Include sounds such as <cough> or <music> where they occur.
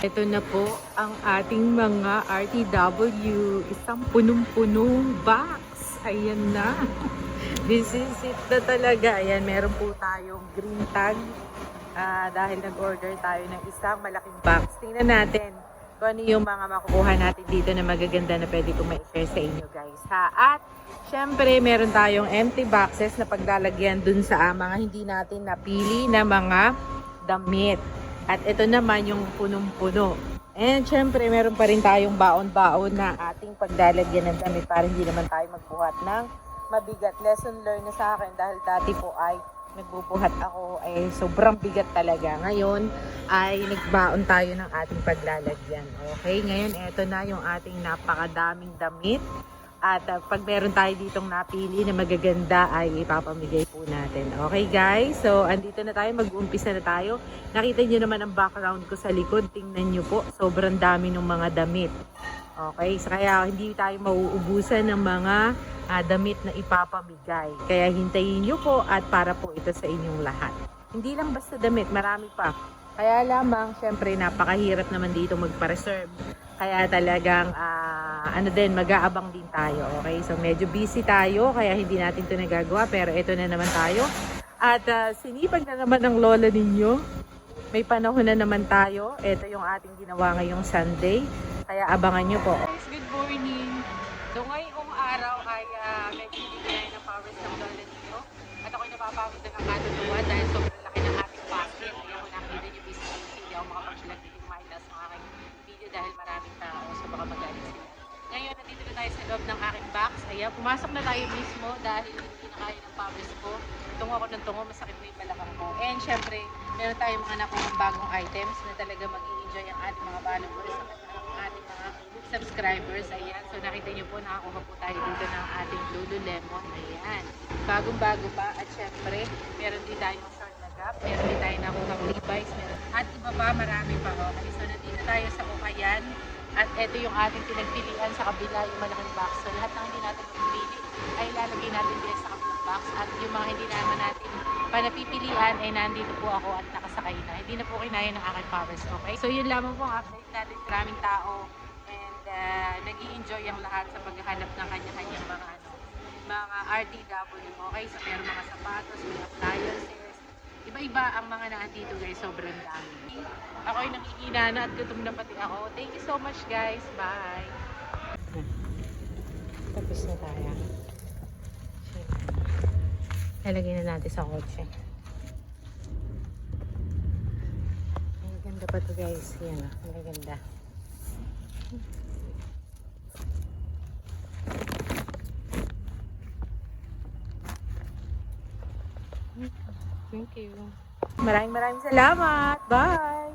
Ito na po ang ating mga RTW. Isang punong-punong box. Ayan na. <laughs> This is it na talaga. Ayan, meron po tayong green tag. Ah, dahil nag-order tayo ng isang malaking box. Tingnan natin kung ano yung mga makukuha natin dito na magaganda na pwede ko ma-share sa inyo guys. Ha? At syempre, meron tayong empty boxes na paglalagyan dun sa ah, mga hindi natin napili na mga damit. At ito naman yung punong-puno. And syempre, meron pa rin tayong baon-baon na ating paglalagyan ng damit para hindi naman tayo magbuhat ng mabigat. Lesson learned na sa akin dahil dati po ay nagbubuhat ako ay sobrang bigat talaga. Ngayon ay nagbaon tayo ng ating paglalagyan. Okay, ngayon eto na yung ating napakadaming damit. At uh, pag meron tayo ditong napili na magaganda ay ipapamigay po natin. Okay guys, so andito na tayo, mag-uumpisa na tayo. Nakita nyo naman ang background ko sa likod. Tingnan nyo po, sobrang dami ng mga damit. Okay, so kaya hindi tayo mauubusan ng mga ah, damit na ipapamigay. Kaya hintayin nyo po at para po ito sa inyong lahat. Hindi lang basta damit, marami pa. Kaya lamang, syempre, napakahirap naman dito magpa-reserve. Kaya talagang, ah, ano din, mag-aabang din tayo. Okay, so medyo busy tayo, kaya hindi natin ito nagagawa. Pero ito na naman tayo. At ah, sinipag na naman ng lola ninyo. May panahon na naman tayo. Ito yung ating ginawa ngayong Sunday. Kaya abangan nyo po. Good morning. So ngayong araw ay uh, medyo hindi ng powers ng lola ninyo. At ako'y napapagod na ng katutuwa dahil sobrang Ayan, pumasok na tayo mismo dahil kaya ng powers ko. Tungo ako ng tungo, masakit na yung balakang ko. And syempre, meron tayong mga nakuha bagong items na talaga mag-i-enjoy ang ating mga followers ang ating mga subscribers. Ayan. So nakita niyo po, nakakuha po tayo dito ng ating Lululemon. Ayan. Bagong-bago pa. At syempre, meron din tayong short na gap. Meron din tayo nakuha Levi's. Meron. At iba pa, marami pa. Okay. So nandito tayo sa Ukayan. At ito yung ating pinagpilian sa kabila, yung malaking box. So lahat ng hindi natin pinili ay ilalagay natin din sa kabilang box. At yung mga hindi naman natin panapipilian ay nandito po ako at nakasakay na. Hindi na po kinaya ng aking powers, okay? So yun lamang po ang update natin. Maraming tao and uh, nag enjoy ang lahat sa paghahanap ng kanya-kanyang mga ano, mga RTW, okay? So meron mga sapatos, mga appliances, Iba-iba ang mga nandito guys, sobrang dami. Ako'y nangihina na at gutom na pati ako. Thank you so much guys. Bye! Tapos na tayo. Lalagyan na natin sa kotse. Ang ganda pa to guys. Yan ah, ang ganda. Thank you. Maraming maraming salamat. Bye!